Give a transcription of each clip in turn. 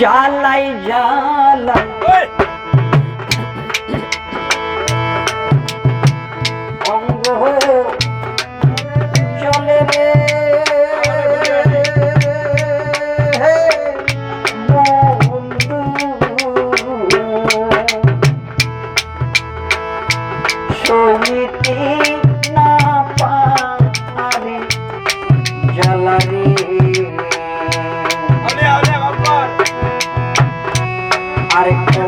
জালাই জালাই। আরেকটা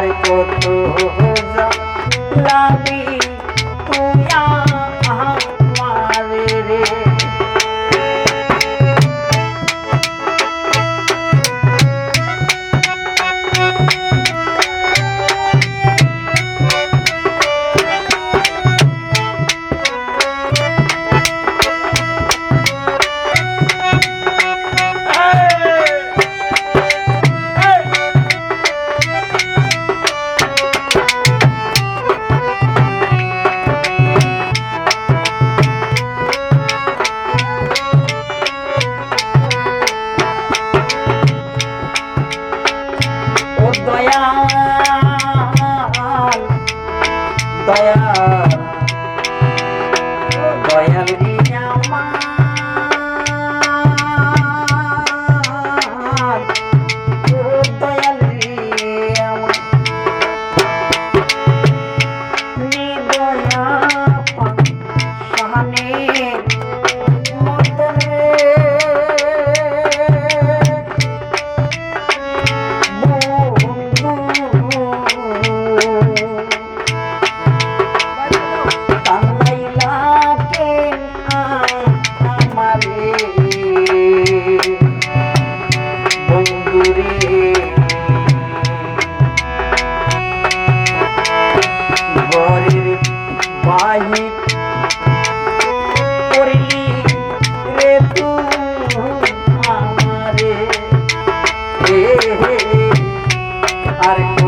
আর কত লাগিয়ে দয়া Got it.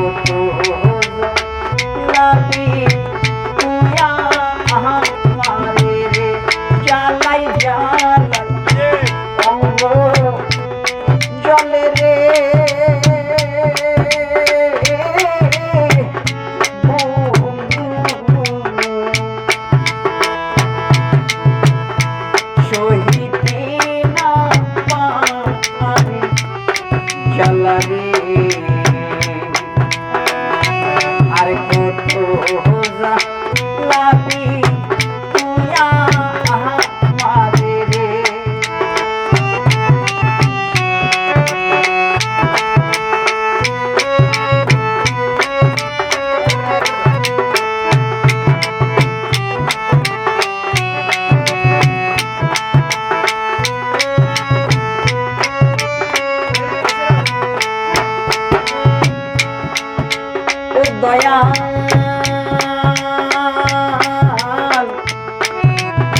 দয়া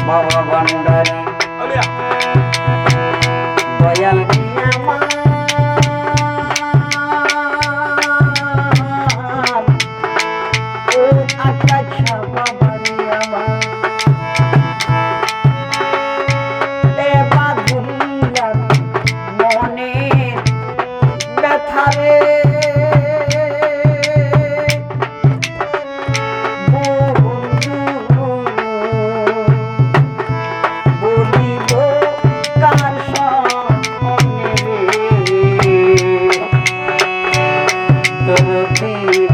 বাবা ভান্ডারী তরতি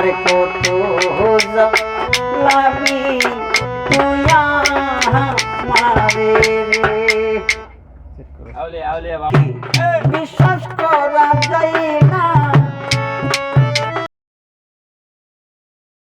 আর কত